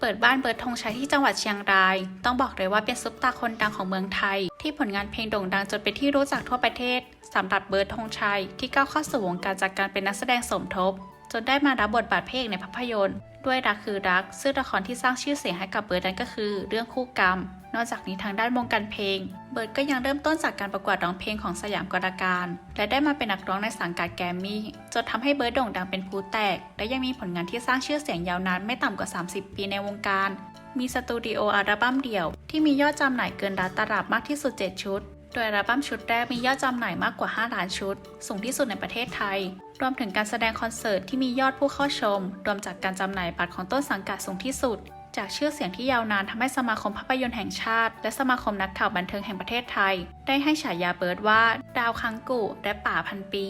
เปิดบ้านเบิร์ดธงชัยที่จังหวัดเชียงราย ต้องบอกเลยว่าเป็นซุปตาคนดังของเมืองไทย ที่ผลงานเพลงโด่งดังจนเป็นที่รู้จักทั่วประเทศสำหรับเบิร์ดธงชัยที่ก้าวเข้าสู่วงการจากการเป็นนักแสดงสมทบ จนได้มารับบทบาทพระเอกในภาพยนตร์ ด้วยรักคือรัก ซึ่งละครที่สร้างชื่อเสียงให้กับเบิร์ดนั้นก็คือ เรื่องคู่กรรม นอกจากนี้ทางด้านวงการเพลง เบิร์ดก็ยังเริ่มต้นจากการประกวดร้องเพลงของสยามกลการ และได้มาเป็นนักร้องในสังกัดแกรมมี่จนทำให้เบิร์ดโด่งดังเป็นผู้แตก และยังมีผลงานที่สร้างชื่อเสียงยาวนานไม่ต่ำกว่า 30 ปีในวงการ มีสตูดิโออัลบั้มเดี่ยว ที่มียอดจำหน่ายเกินล้านตลับมากที่สุด 7 ชุด โดยอัลบั้มชุดแรกมียอดจำหน่ายมากกว่า 5 ล้านชุด สูงที่สุดในประเทศไทย รวมถึงการแสดงคอนเสิร์ตที่มียอดผู้เข้าชม รวมจากการจำหน่ายบัตรของต้นสังกัดสูงที่สุด จากชื่อเสียงที่ยาวนานทำให้สมาคมภาพยนตร์แห่งชาติ และสมาคมนักข่าวบันเทิงแห่งประเทศไทย ได้ให้ฉายาเบิร์ดว่า ดาวคังกุและป่าพันปี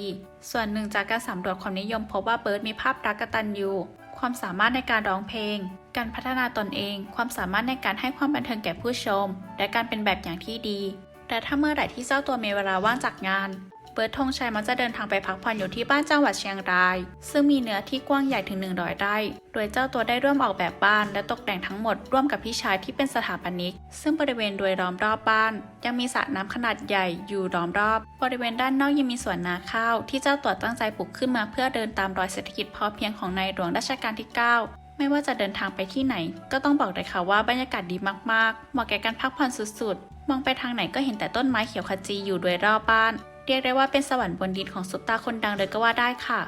ส่วนหนึ่งจากการสำรวจความนิยมพบว่าเบิร์ดมีภาพรักกตัญญูความสามารถในการร้องเพลง การพัฒนาตนเอง ความสามารถในการให้ความบันเทิงแก่ผู้ชม และการเป็นแบบอย่างที่ดี แต่ถ้าเมื่อไหร่ที่เจ้าตัวมีเวลาว่างจากงาน เบิร์ดธงชัยมักจะเดินทางไปพักผ่อนอยู่ที่บ้านจังหวัดเชียงราย ซึ่งมีเนื้อที่กว้างใหญ่ถึง 100 ไร่ โดยเจ้าตัวได้ร่วมออกแบบบ้านและตกแต่งทั้งหมดร่วมกับพี่ชายที่เป็นสถาปนิก ซึ่งบริเวณโดยล้อมรอบบ้าน ยังมีสระน้ำขนาดใหญ่อยู่ล้อมรอบ บริเวณด้านนอกยังมีสวนนาข้าว ที่เจ้าตัวตั้งใจปลูกขึ้นมาเพื่อเดินตามรอยเศรษฐกิจพอเพียงของในหลวงรัชกาลที่ 9ไม่ว่าจะเดินทางไปที่ไหน ก็ต้องบอกเลยค่ะว่าบรรยากาศดีมาก ๆ เหมาะแก่การพักผ่อนสุด ๆ มองไปทางไหนก็เห็นแต่ต้นไม้เขียวขจีอยู่โดยรอบบ้าน เรียกได้ว่าเป็นสวรรค์บนดินของซุปตาคนดังเลยก็ว่าได้ค่ะ